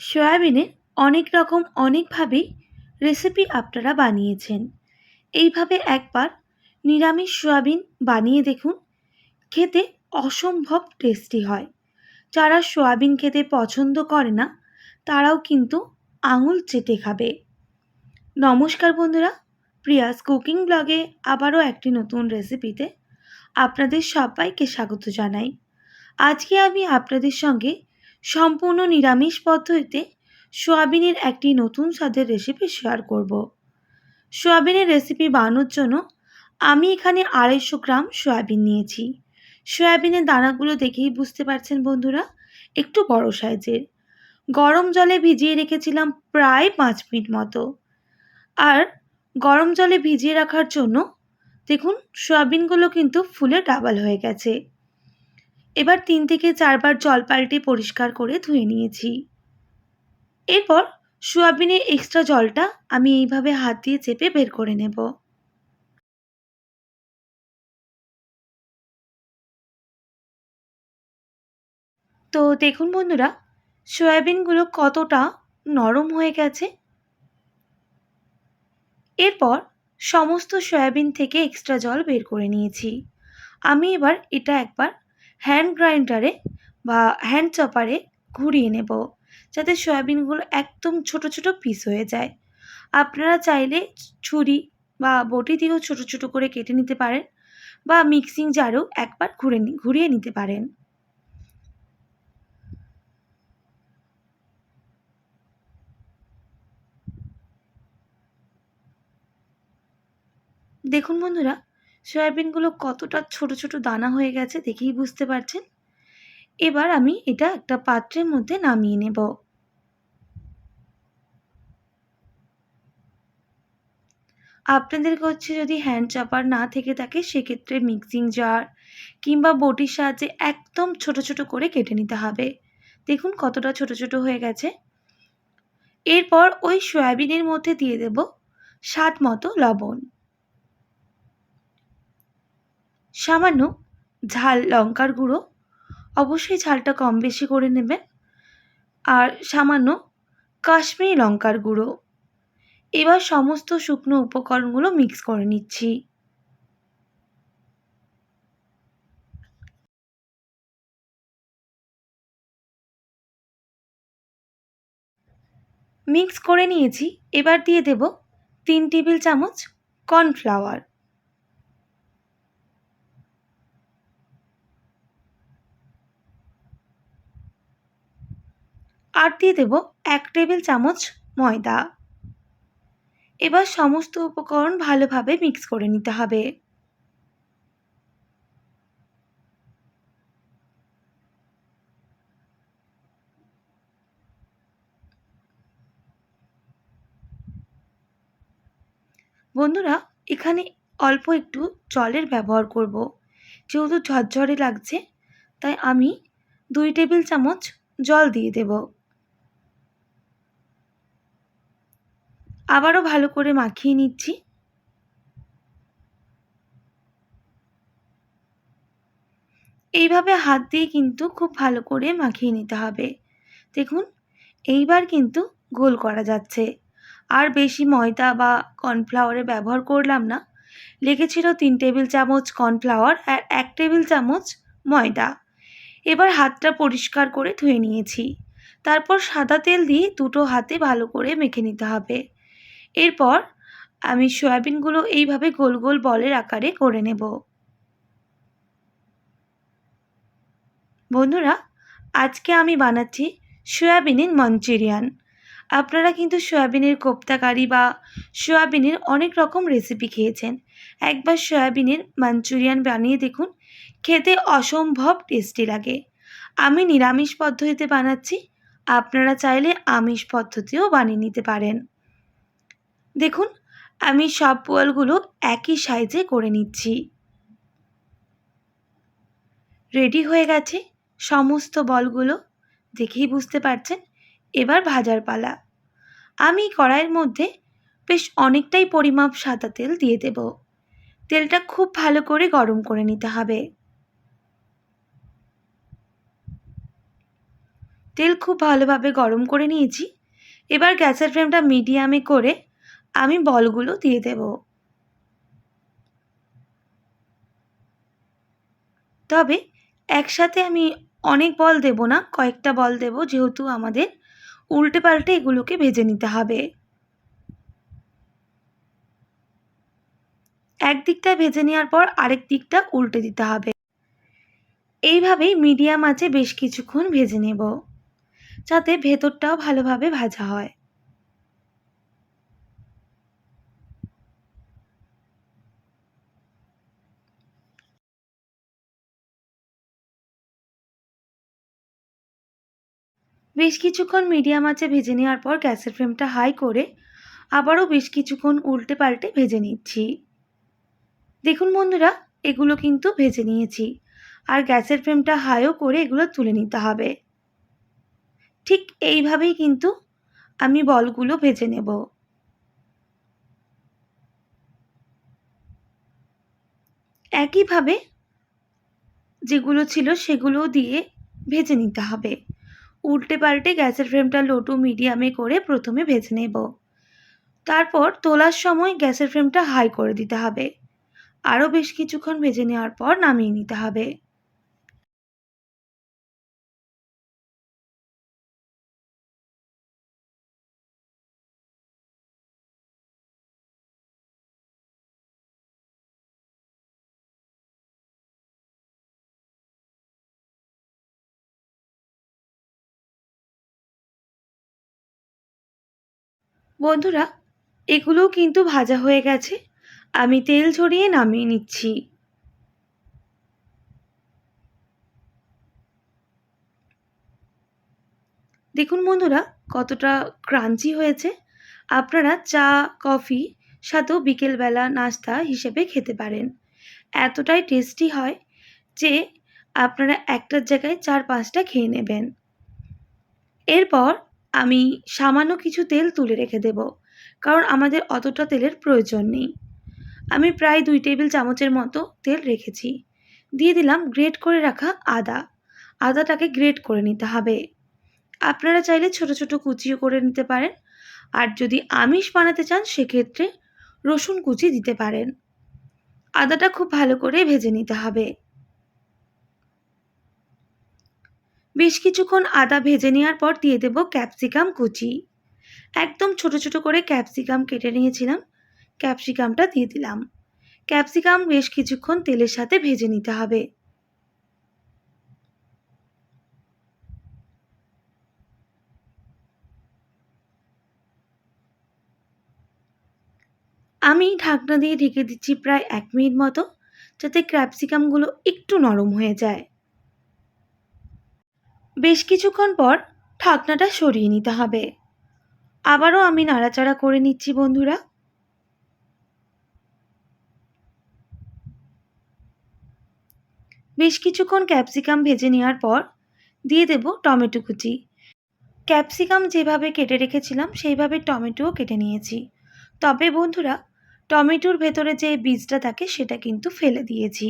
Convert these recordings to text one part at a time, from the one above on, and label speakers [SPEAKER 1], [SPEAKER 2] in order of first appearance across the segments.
[SPEAKER 1] সয়াবিনের অনেক রকম, অনেকভাবেই রেসিপি আপনারা বানিয়েছেন। এইভাবে একবার নিরামিষ সয়াবিন বানিয়ে দেখুন, খেতে অসম্ভব টেস্টি হয়। যারা সয়াবিন খেতে পছন্দ করে না, তারাও কিন্তু আঙুল চেটে খাবে। নমস্কার বন্ধুরা, প্রিয়াস কুকিং ব্লগে আবারও একটি নতুন রেসিপিতে আপনাদের সবাইকে স্বাগত জানাই। আজকে আমি আপনাদের সঙ্গে সম্পূর্ণ নিরামিষ পদ্ধতিতে সোয়াবিনের একটি নতুন স্বাদের রেসিপি শেয়ার করব। সোয়াবিনের রেসিপি বানানোর জন্য আমি এখানে আড়াইশো গ্রাম সয়াবিন নিয়েছি। সয়াবিনের দানাগুলো দেখেই বুঝতে পারছেন বন্ধুরা, একটু বড় সাইজের। গরম জলে ভিজিয়ে রেখেছিলাম প্রায় পাঁচ মিনিট মতো। আর গরম জলে ভিজিয়ে রাখার জন্য দেখুন, সয়াবিনগুলো কিন্তু ফুলে ডাবল হয়ে গেছে। এবার তিন থেকে চারবার জল পাল্টে পরিষ্কার করে ধুয়ে নিয়েছি। এরপর সোয়াবিনের এক্সট্রা জলটা আমি এইভাবে হাত দিয়ে চেপে বের করে নেব। তো দেখুন বন্ধুরা, সয়াবিনগুলো কতটা নরম হয়ে গেছে। এরপর সমস্ত সয়াবিন থেকে এক্সট্রা জল বের করে নিয়েছি। আমি এবার এটা একবার হ্যান্ড গ্রাইন্ডারে বা হ্যান্ড চপারে ঘুরিয়ে নেব, যাতে সয়াবিনগুলো একদম ছোট ছোট পিস হয়ে যায়। আপনারা চাইলে ছুরি বা বটি দিয়েও ছোট ছোট করে কেটে নিতে পারেন বা মিক্সিং জারেও একবার ঘুরে ঘুরিয়ে নিতে পারেন। দেখুন বন্ধুরা সয়াবিনগুলো কতটা ছোট ছোট দানা হয়ে গেছে দেখেই বুঝতে পারছেন? এবার আমি এটা একটা পাত্রের মধ্যে নামিয়ে নেব। আপনাদের কাছে যদি হ্যান্ড চপার না থেকে থাকে, সেক্ষেত্রে মিক্সিং জার কিংবা বটির সাহায্যে একদম ছোট ছোট করে কেটে নিতে হবে। দেখুন কতটা ছোট ছোট হয়ে গেছে। এরপর ওই সয়াবিনের মধ্যে দিয়ে দেব স্বাদ মতো লবণ। সামান্য ঝাল লঙ্কার গুঁড়ো। অবশ্যই ঝালটা কম বেশি করে নেবেন। আর সামান্য কাশ্মীরি লঙ্কার গুঁড়ো। এবার সমস্ত শুকনো উপকরণগুলো মিক্স করে নিচ্ছি। মিক্স করে নিয়েছি। এবার দিয়ে দেব তিন টেবিল চামচ কর্নফ্লাওয়ার আর দিয়ে দেব এক টেবিল চামচ ময়দা। এবার সমস্ত উপকরণ ভালোভাবে মিক্স করে নিতে হবে। বন্ধুরা, এখানে অল্প একটু জলের ব্যবহার করব। যেহেতু ঝরঝরে লাগছে, তাই আমি দুই টেবিল চামচ জল দিয়ে দেব। আবারও ভালো করে মাখিয়ে নিচ্ছি। এইভাবে হাত দিয়ে কিন্তু খুব ভালো করে মাখিয়ে নিতে হবে। দেখুন, এইবার কিন্তু গোল করা যাচ্ছে। আর বেশি ময়দা বা কর্নফ্লাওয়ারের ব্যবহার করলাম না। লেগেছিল তিন টেবিল চামচ কর্নফ্লাওয়ার আর এক টেবিল চামচ ময়দা। এবার হাতটা পরিষ্কার করে ধুয়ে নিয়েছি। তারপর সাদা তেল দিয়ে দুটো হাতে ভালো করে মেখে নিতে হবে। এরপর আমি সয়াবিনগুলো এইভাবে গোল গোল বলের আকারে করে নেব। বন্ধুরা, আজকে আমি বানাচ্ছি সয়াবিনের মঞ্চুরিয়ান। আপনারা কিন্তু সয়াবিনের কোপ্তাকারি বা সয়াবিনের অনেক রকম রেসিপি খেয়েছেন। একবার সয়াবিনের মাঞ্চুরিয়ান বানিয়ে দেখুন, খেতে অসম্ভব টেস্টি লাগে। আমি নিরামিষ পদ্ধতিতে বানাচ্ছি, আপনারা চাইলে আমিষ পদ্ধতিও বানিয়ে নিতে পারেন। দেখুন, আমি সব বলগুলো একই সাইজে করে নিচ্ছি। রেডি হয়ে গেছে সমস্ত বলগুলো। দেখেই বুঝতে পারছেন? এবার ভাজার পালা। আমি কড়াইয়ের মধ্যে বেশ অনেকটাই পরিমাপ সাদা তেল দিয়ে দেব। তেলটা খুব ভালো করে গরম করে নিতে হবে। তেল খুব ভালোভাবে গরম করে নিয়েছি। এবার গ্যাসের ফ্লেমটা মিডিয়ামে করে আমি বলগুলো দিয়ে দেব। তবে একসাথে আমি অনেক বল দেব না, কয়েকটা বল দেব যেহেতু আমাদের উল্টে পাল্টে এগুলোকে ভেজে নিতে হবে। এক দিকটা ভেজে নেওয়ার পর আরেক দিকটা উল্টে দিতে হবে। এইভাবেই মিডিয়াম আছে বেশ কিছুক্ষণ ভেজে নেব, যাতে ভেতরটাও ভালোভাবে ভাজা হয়। বেশ কিছুক্ষণ মিডিয়াম আঁচে ভেজে নেওয়ার পর গ্যাসের ফ্লেমটা হাই করে আবারও বেশ কিছুক্ষণ উল্টে পাল্টে ভেজে নিচ্ছি। দেখুন বন্ধুরা, এগুলো কিন্তু ভেজে নিয়েছি আর গ্যাসের ফ্লেমটা হাইও করে এগুলো তুলে নিতে হবে। ঠিক এইভাবেই কিন্তু আমি বলগুলো ভেজে নেব। একইভাবে যেগুলো ছিল সেগুলো দিয়ে ভেজে নিতে হবে। উল্টে পাল্টে গ্যাসের ফ্রেমটা লো টু মিডিয়ামে করে প্রথমে ভেজে নেব। তারপর তোলার সময় গ্যাসের ফ্রেমটা হাই করে দিতে হবে। আরও বেশ কিছুক্ষণ ভেজে নেওয়ার পর নামিয়ে নিতে হবে। বন্ধুরা, এগুলোও কিন্তু ভাজা হয়ে গেছে। আমি তেল ঝরিয়ে নামিয়ে নিচ্ছি। দেখুন বন্ধুরা, কতটা ক্রাঞ্চি হয়েছে। আপনারা চা, কফি, সাথেও বিকেলবেলা নাস্তা হিসেবে খেতে পারেন। এতটাই টেস্টি হয় যে আপনারা একটার জায়গায় চার পাঁচটা খেয়ে নেবেন। এরপর আমি সামান্য কিছু তেল তুলে রেখে দেব, কারণ আমাদের অতটা তেলের প্রয়োজন নেই। আমি প্রায় দুই টেবিল চামচের মতো তেল রেখেছি। দিয়ে দিলাম গ্রেট করে রাখা আদা। আদাটাকে গ্রেট করে নিতে হবে। আপনারা চাইলে ছোট ছোট কুচিও করে নিতে পারেন, আর যদি আমিষ বানাতে চান সেক্ষেত্রে রসুন কুচি দিতে পারেন। আদাটা খুব ভালো করে ভেজে নিতে হবে। বেশ কিছুক্ষণ আদা ভেজে নেওয়ার পর দিয়ে দেব ক্যাপসিকাম কুচি। একদম ছোট ছোট করে ক্যাপসিকাম কেটে নিয়েছিলাম, ক্যাপসিকামটা দিয়ে দিলাম। ক্যাপসিকাম বেশ কিছুক্ষণ তেলের সাথে ভেজে নিতে হবে। আমি ঢাকনা দিয়ে ঢেকে দিচ্ছি প্রায় এক মিনিট মতো, যাতে ক্যাপসিকামগুলো একটু নরম হয়ে যায়। বেশ কিছুক্ষণ পর ঢাকনাটা সরিয়ে নিতে হবে। আবারও আমি নাড়াচাড়া করে নিচ্ছি, বন্ধুরা। বেশ কিছুক্ষণ ক্যাপসিকাম ভেজে নেওয়ার পর দিয়ে দেব টমেটো কুচি। ক্যাপসিকাম যেভাবে কেটে রেখেছিলাম, সেইভাবে টমেটোও কেটে নিয়েছি। তবে বন্ধুরা, টমেটোর ভেতরে যে বীজটা থাকে, সেটা কিন্তু ফেলে দিয়েছি।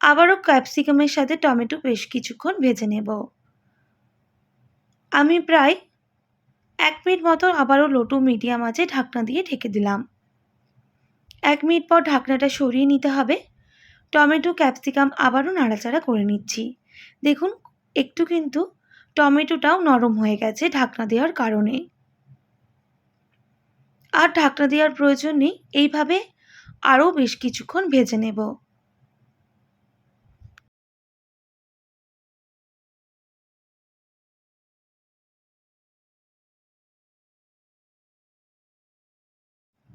[SPEAKER 1] আবারও ক্যাপসিকামের সাথে টমেটো বেশ কিছুক্ষণ ভেজে নেব। আমি প্রায় এক মিনিট মতো আবারও লোটু মিডিয়াম আছে ঢাকনা দিয়ে ঢেকে দিলাম। এক মিনিট পর ঢাকনাটা সরিয়ে নিতে হবে। টমেটো, ক্যাপসিকাম আবারও নাড়াচাড়া করে নিচ্ছি। দেখুন, একটু কিন্তু টমেটোটাও নরম হয়ে গেছে ঢাকনা দেওয়ার কারণে। আর ঢাকনা দেওয়ার প্রয়োজন নেই, এইভাবে আরও বেশ কিছুক্ষণ ভেজে নেব।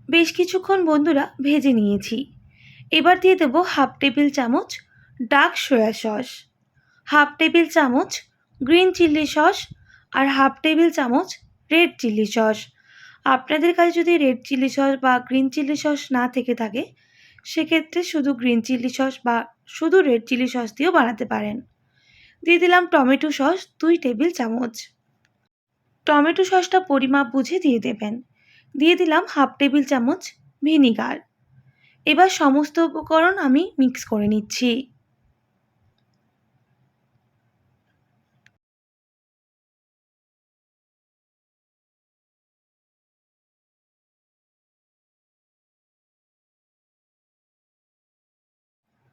[SPEAKER 1] বেশ কিছুক্ষণ বন্ধুরা ভেজে নিয়েছি। এবার দিয়ে দেবো হাফ টেবিল চামচ dark soya sauce, half table চামচ গ্রিন চিলি সস আর হাফ টেবিল চামচ রেড চিলি সস। আপনাদের কাছে যদি রেড চিলি সস বা গ্রিন চিলি সস না থেকে থাকে, সেক্ষেত্রে শুধু গ্রিন চিলি সস বা শুধু রেড চিলি সস দিয়েও বানাতে পারেন। দিয়ে দিলাম টমেটো সস দুই টেবিল চামচ। টমেটো সসটা পরিমাপ বুঝে দিয়ে দেবেন। দিয়ে দিলাম হাফ টেবিল চামচ ভিনিগার। এবার সমস্ত উপকরণ আমি মিক্স করে নিচ্ছি।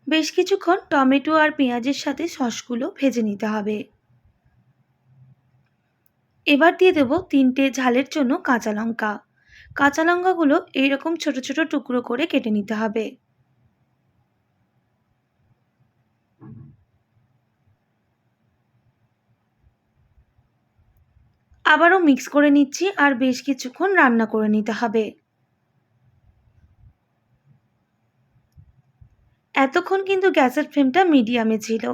[SPEAKER 1] বেশ কিছুক্ষণ টমেটো আর পেঁয়াজের সাথে সসগুলো ভেজে নিতে হবে। এবার দিয়ে দেব তিনটে ঝালের জন্য কাঁচা লঙ্কা। কাঁচা লঙ্কাগুলো এইরকম ছোট ছোট টুকরো করে কেটে নিতে হবে। আবারও মিক্স করে নিচ্ছি আর বেশ কিছুক্ষণ রান্না করে নিতে হবে। এতক্ষণ কিন্তু গ্যাসের ফ্লেমটা মিডিয়ামে ছিল।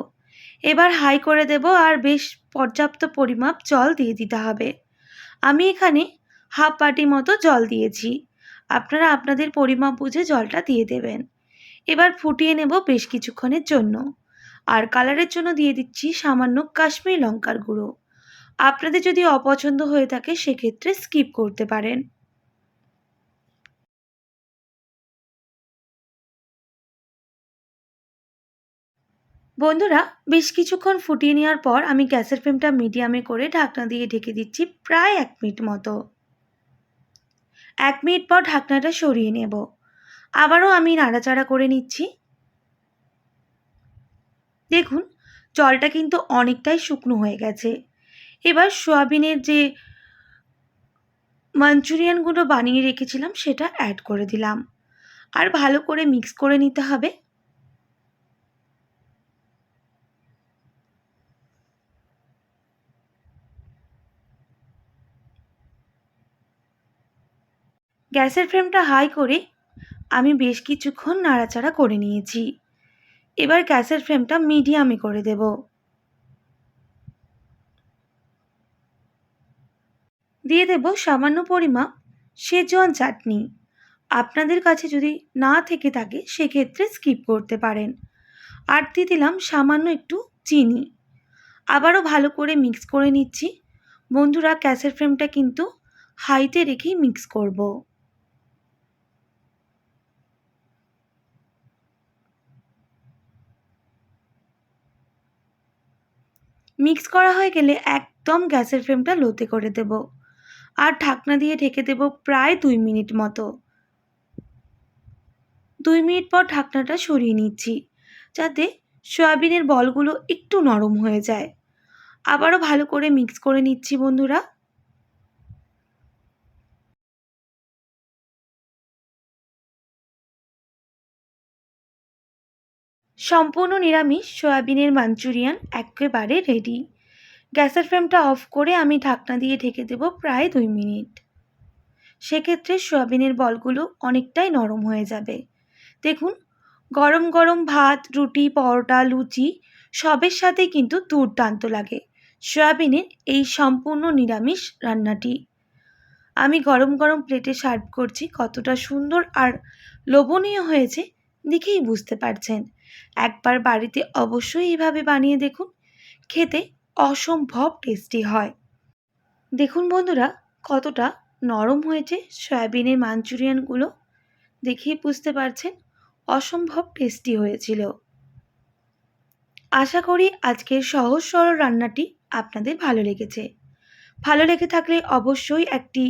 [SPEAKER 1] এবার হাই করে দেব আর বেশ পর্যাপ্ত পরিমাপ জল দিয়ে দিতে হবে। আমি এখানে হাফ বাটি মতো জল দিয়েছি। আপনারা আপনাদের পরিমাপ বুঝে জলটা দিয়ে দেবেন। এবার ফুটিয়ে নেব বেশ কিছুক্ষণের জন্য। আর কালারের জন্য দিয়ে দিচ্ছি সামান্য কাশ্মীর লঙ্কার গুঁড়ো। আপনাদের যদি অপছন্দ হয়ে থাকে সেক্ষেত্রে স্কিপ করতে পারেন। বন্ধুরা, বেশ কিছুক্ষণ ফুটিয়ে নেওয়ার পর আমি গ্যাসের ফ্লেমটা মিডিয়ামে করে ঢাকনা দিয়ে ঢেকে দিচ্ছি প্রায় এক মিনিট মতো। এক মিনিট পর ঢাকনাটা সরিয়ে নেব। আবারও আমি নাড়াচাড়া করে নিচ্ছি। দেখুন, জলটা কিন্তু অনেকটাই শুকনো হয়ে গেছে। এবার সোয়াবিনের যে মাঞ্চুরিয়ানগুলো বানিয়ে রেখেছিলাম, সেটা অ্যাড করে দিলাম। আর ভালো করে মিক্স করে নিতে হবে। গ্যাসের ফ্লেমটা হাই করে আমি বেশ কিছুক্ষণ নাড়াচাড়া করে নিয়েছি। এবার গ্যাসের ফ্লেমটা মিডিয়ামে করে দেব। দিয়ে দেব সামান্য পরিমাপ সেজওয়ান চাটনি। আপনাদের কাছে যদি না থেকে থাকে, সেক্ষেত্রে স্কিপ করতে পারেন। আর দিয়ে দিলাম সামান্য একটু চিনি। আবারও ভালো করে মিক্স করে নিচ্ছি। বন্ধুরা, গ্যাসের ফ্লেমটা কিন্তু হাইতে রেখেই মিক্স করব। মিক্স করা হয়ে গেলে একদম গ্যাসের ফ্লেমটা লোতে করে দেব। আর ঢাকনা দিয়ে ঢেকে দেব প্রায় দুই মিনিট মতো। দুই মিনিট পর ঢাকনাটা সরিয়ে নিচ্ছি, যাতে সয়াবিনের বলগুলো একটু নরম হয়ে যায়। আবারও ভালো করে মিক্স করে নিচ্ছি বন্ধুরা। সম্পূর্ণ নিরামিষ সয়াবিনের মাঞ্চুরিয়ান একেবারে রেডি গ্যাসের ফ্লেমটা অফ করে আমি ঢাকনা দিয়ে ঢেকে দেব প্রায় দুই মিনিট। সেক্ষেত্রে সয়াবিনের বলগুলো অনেকটাই নরম হয়ে যাবে। দেখুন, গরম গরম ভাত, রুটি, পরোটা, লুচি সবের সাথে কিন্তু দুর্দান্ত লাগে সয়াবিনের এই সম্পূর্ণ নিরামিষ রান্নাটি। আমি গরম গরম প্লেটে সার্ভ করছি কতটা সুন্দর আর লোভনীয় হয়েছে দেখেই বুঝতে পারছেন। একবার বাড়িতে অবশ্যই এইভাবে বানিয়ে দেখুন, খেতে অসম্ভব টেস্টি হয়। দেখুন বন্ধুরা, কতটা নরম হয়েছে সয়াবিনের মাঞ্চুরিয়ানগুলো। দেখেই বুঝতে পারছেন, অসম্ভব টেস্টি হয়েছিল। আশা করি আজকের সহজ সরল রান্নাটি আপনাদের ভালো লেগেছে। ভালো লেগে থাকলে অবশ্যই একটি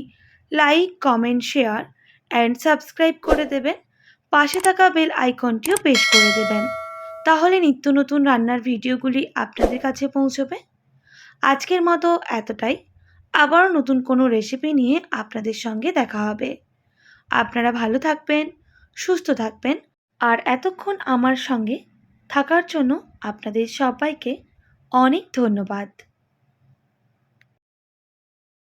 [SPEAKER 1] like, comment, share, and subscribe করে দেবেন। পাশে থাকা বেল আইকনটিও প্রেস করে দেবেন। তাহলে নিত্য নতুন রান্নার ভিডিওগুলি আপনাদের কাছে পৌঁছবে। আজকের মতো এতটাই। আবারও নতুন কোনো রেসিপি নিয়ে আপনাদের সঙ্গে দেখা হবে। আপনারা ভালো থাকবেন, সুস্থ থাকবেন, আর এতক্ষণ আমার সঙ্গে থাকার জন্য আপনাদের সবাইকে অনেক ধন্যবাদ।